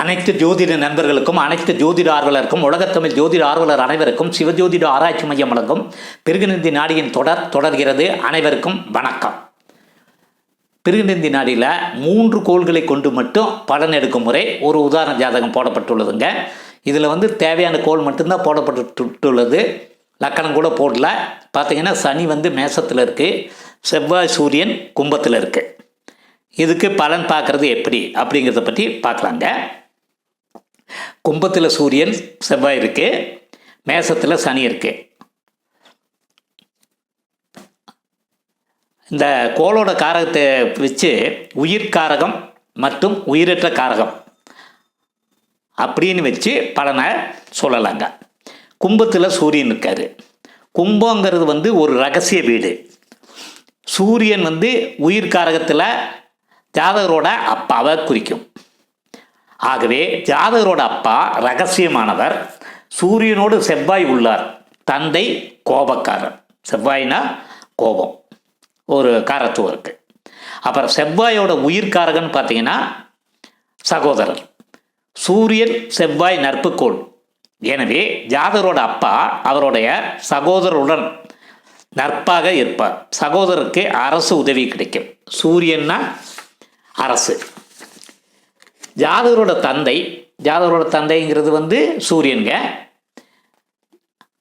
அனைத்து ஜோதிட நண்பர்களுக்கும் அனைத்து ஜோதிட ஆர்வலருக்கும் உலகத்தமிழ் ஜோதிட ஆர்வலர் அனைவருக்கும் சிவஜோதிட ஆராய்ச்சி மையம் வழங்கும் பிருகுநந்தி நாடியின் தொடர் தொடர்கிறது. அனைவருக்கும் வணக்கம். பிருகுநந்தி நாடியில் மூன்று கோள்களை கொண்டு மட்டும் பலன் எடுக்கும் முறை ஒரு உதாரண ஜாதகம் போடப்பட்டுள்ளதுங்க. இதில் வந்து தேவையான கோள் மட்டும்தான் போடப்பட்டுள்ளது. லக்கணம் கூட போடல. பார்த்தீங்கன்னா சனி வந்து மேசத்தில் இருக்குது செவ்வாய் சூரியன் கும்பத்தில் இருக்குது இதுக்கு பலன் பார்க்குறது எப்படி அப்படிங்கிறத பற்றி பார்க்கலாங்க. கும்பத்தில் சூரியன் செவ்வாய் இருக்கு மேசத்தில் சனி இருக்கு. இந்த கோளோட காரகத்தை வச்சு உயிர் காரகம் மற்றும் உயிரற்ற காரகம் அப்படின்னு வச்சு பலனை சொல்லலாங்க. கும்பத்தில் சூரியன் இருக்கார். கும்பங்கிறது வந்து ஒரு ரகசிய வீடு. சூரியன் வந்து உயிர் காரகத்தில் ஜாதகரோட அப்பாவை குறிக்கும். ஆகவே ஜாதகரோட அப்பா ரகசியமானவர் சூரியனோடு செவ்வாய் உள்ளார் தந்தை கோபக்காரர். செவ்வாய்னா கோபம் ஒரு காரத்துவருக்கு அப்புறம் செவ்வாயோட உயிர்காரகன் பார்த்தீங்கன்னா சகோதரர். சூரியன் செவ்வாய் நட்புக்கோள் எனவே ஜாதகரோட அப்பா அவருடைய சகோதரருடன் நட்பாக இருப்பார். சகோதரருக்கு அரசு உதவி கிடைக்கும். சூரியன்னா அரசு. ஜாதகரோட தந்தை ஜாதகரோட தந்தைங்கிறது வந்து சூரியனுங்க.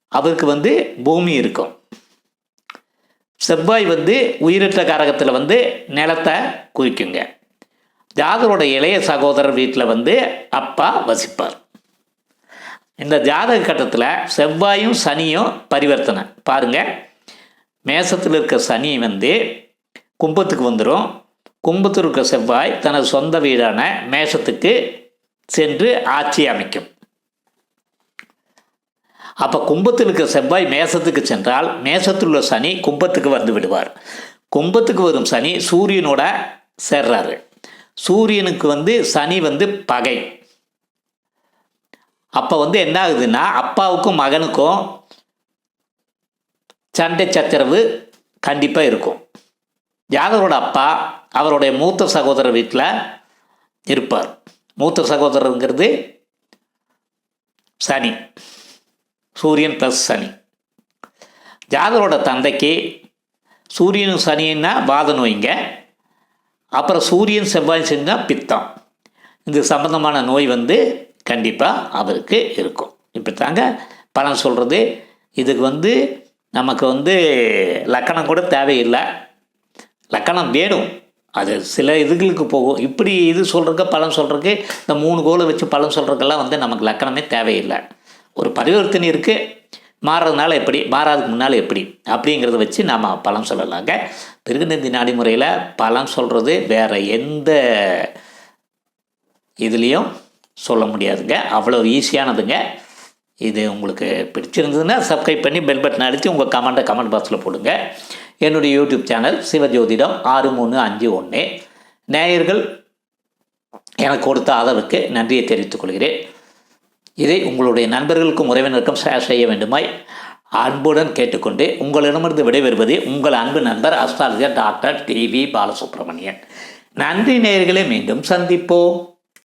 அவருக்கு வந்து பூமி இருக்கும். செவ்வாய் வந்து உயிரற்ற காரகத்தில் வந்து நிலத்தை குறிக்குங்க. ஜாதகரோட இளைய சகோதரர் வீட்டில் வந்து அப்பா வசிப்பார். இந்த ஜாதக கட்டத்தில் செவ்வாயும் சனியும் பரிவர்த்தனை. பாருங்கள் மேசத்தில் இருக்க சனி வந்து கும்பத்துக்கு வந்துடும் கும்பத்தில் இருக்க செவ்வாய் தனது சொந்த வீடான மேஷத்துக்கு சென்று ஆட்சி அமைக்கும். அப்போ கும்பத்தில் இருக்க செவ்வாய் மேசத்துக்கு சென்றால் மேசத்தில் உள்ள சனி கும்பத்துக்கு வந்து விடுவார். கும்பத்துக்கு வரும் சனி சூரியனோட சேர்றாரு. சூரியனுக்கு வந்து சனி வந்து பகை. அப்போ வந்து என்ன ஆகுதுன்னா அப்பாவுக்கும் மகனுக்கும் சண்டை சச்சரவு கண்டிப்பாக இருக்கும். ஜாதகரோட அப்பா அவருடைய மூத்த சகோதரர் வீட்டில் இருப்பார். மூத்த சகோதரருங்கிறது சனி. சூரியன் ப்ளஸ் சனி. ஜாதகரோட தந்தைக்கு சூரியனும் சனின்னா வாத நோய்ங்க. அப்புறம் சூரியன் செவ்வாய் செஞ்சால் பித்தம். இது சம்பந்தமான நோய் வந்து கண்டிப்பாக அவருக்கு இருக்கும். இப்படி தாங்க பலன் சொல்கிறது இதுக்கு வந்து நமக்கு வந்து லக்கணம் கூட தேவையில்லை. லக்கணம் வேணும். அது சில இதுகளுக்கு போகும். இப்படி இது சொல்கிறக்கு பலன் சொல்கிறதுக்கு இந்த மூணு கோலை வச்சு பலன் சொல்கிறதுக்கெல்லாம் வந்து நமக்கு லக்கணமே தேவையில்லை. ஒரு பரிவர்த்தனை இருக்குது மாறுறதுனால எப்படி மாறாதுக்கு முன்னால் எப்படி? அப்படிங்கிறத வச்சு நாம் பலன் சொல்லலாங்க. பிறகுநந்தி நடைமுறையில் பழம் பலன் சொல்கிறது வேறு எந்த இதுலேயும் சொல்ல முடியாதுங்க. அவ்வளோ ஈஸியானதுங்க இது உங்களுக்கு பிடிச்சிருந்ததுன்னா சப்ஸ்கிரைப் பண்ணி பெல் பட்டன் அழுத்தி உங்கள் கமெண்ட்டை கமெண்ட் பாக்ஸில் போடுங்க. என்னுடைய யூடியூப் சேனல் சிவஜோதிடம் ஆறு மூணு அஞ்சு ஒன்று. நேயர்கள் எனக்கு கொடுத்த ஆதரவுக்கு நன்றியை தெரிவித்துக் கொள்கிறேன். இதை உங்களுடைய நண்பர்களுக்கும் உறவினருக்கும் ஷேர் செய்ய வேண்டுமாய் அன்புடன் கேட்டுக்கொண்டு உங்களிடமிருந்து விடைபெறுவது உங்கள் அன்பு நண்பர் அஸ்ட்ராலஜர் டாக்டர் டிவி பாலசுப்ரமணியன். நன்றி நேயர்களே மீண்டும் சந்திப்போம்.